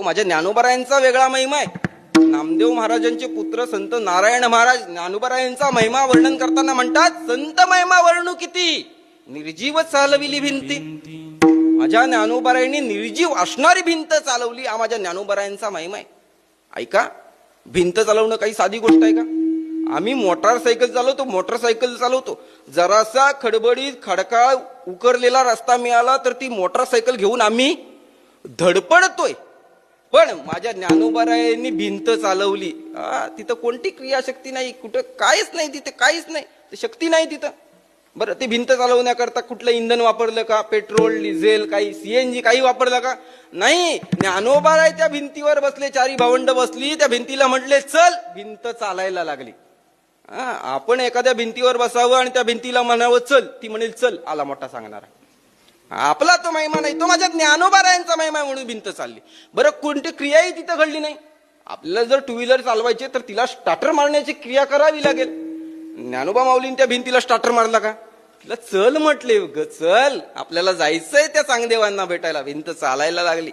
माझ्या ज्ञानोबरायांचा वेगळा महिमा आहे. नामदेव महाराजांचे पुत्र संत नारायण महाराज ज्ञानोबरायांचा महिमा वर्णन करताना म्हणतात संत महिमा वर्णू किती? निर्जीव चालविली भिंती. माझ्या ज्ञानोबरायांनी निर्जीव असणारी भिंत चालवली. हा माझ्या ज्ञानोबरायांचा महिमा आहे. ऐका भिंत चालवणं काही साधी गोष्ट आहे का? आम्ही मोटारसायकल चालवतो मोटरसायकल चालवतो. जरासा खडबडीत खडकाळ उकरलेला रस्ता मिळाला तर ती मोटारसायकल घेऊन आम्ही धडपडतोय. पण माझ्या ज्ञानोबारायांनी भिंत चालवली. तिथं कोणती क्रियाशक्ती नाही कुठं काहीच नाही तिथे काहीच नाही शक्ती नाही तिथं. बरं ते भिंत चालवण्याकरता कुठलं इंधन वापरलं का? पेट्रोल डिझेल काही सीएनजी काही वापरलं का? नाही ज्ञानोबाराय त्या भिंतीवर बसले चारी भावंड बसली त्या भिंतीला म्हटले चल भिंत चालायला लागली. हा, आपण एखाद्या भिंतीवर बसावं आणि त्या भिंतीला म्हणावं चल. ती म्हणेल चल आला मोठा सांगणार. आपला तो महिमा नाही तो माझ्या ज्ञानोबारायांचा महिमा आहे म्हणून भिंत चालली. बरं कोणती क्रियाही तिथं घडली नाही? आपल्याला जर टू व्हीलर चालवायची तर तिला स्टार्टर मारण्याची क्रिया करावी लागेल. ज्ञानोबा माऊलीन त्या भिंतीला स्टार्टर मारला का? तिला चल म्हटले ग चल. आपल्याला जायचंय त्या चांगदेवांना भेटायला. भिंत चालायला लागली.